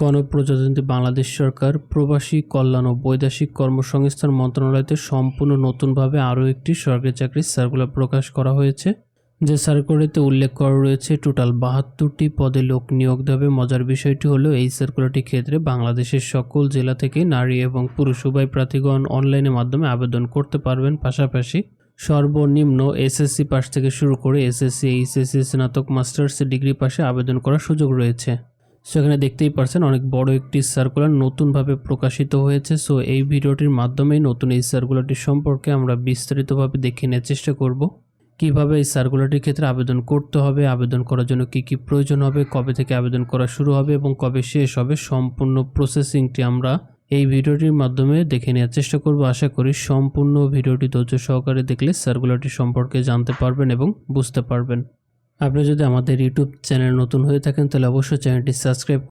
গণপ্রজাতন্ত্রী বাংলাদেশ সরকার, প্রবাসী কল্যাণ ও বৈদেশিক কর্মসংস্থান মন্ত্রণালয়তে সম্পূর্ণ নতুনভাবে আরও একটি সরকারি চাকরির সার্কুলার প্রকাশ করা হয়েছে। যে সার্কুলারটিতে উল্লেখ করা রয়েছে, টোটাল বাহাত্তরটি পদে লোক নিয়োগ দেবে। মজার বিষয়টি হলো, এই সার্কুলারটির ক্ষেত্রে বাংলাদেশের সকল জেলা থেকে নারী এবং পুরুষ উভয় প্রার্থীগণ অনলাইনের মাধ্যমে আবেদন করতে পারবেন। পাশাপাশি সর্বনিম্ন এসএসসি পাস থেকে শুরু করে এসএসসি, এইচএসসি, স্নাতক, মাস্টার্স ডিগ্রি পাশে আবেদন করার সুযোগ রয়েছে। সেখানে দেখতেই পারছেন অনেক বড় একটি সার্কুলার নতুনভাবে প্রকাশিত হয়েছে। সো এই ভিডিওটির মাধ্যমেই নতুন এই সার্কুলারটি সম্পর্কে আমরা বিস্তারিতভাবে দেখে নেওয়ার চেষ্টা করব। কীভাবে এই সার্কুলারটির ক্ষেত্রে আবেদন করতে হবে, আবেদন করার জন্য কি কি প্রয়োজন হবে, কবে থেকে আবেদন করা শুরু হবে এবং কবে শেষ হবে, সম্পূর্ণ প্রসেসিংটি আমরা এই ভিডিওটির মাধ্যমে দেখে নেওয়ার চেষ্টা করব। আশা করি সম্পূর্ণ ভিডিওটি ধৈর্য সহকারে দেখলে সার্কুলারটি সম্পর্কে জানতে পারবেন এবং বুঝতে পারবেন। আপনি যদি আমাদের ইউটিউব চ্যানেল নতুন হয়ে থাকেন তাহলে অবশ্যই চ্যানেলটি সাবস্ক্রাইব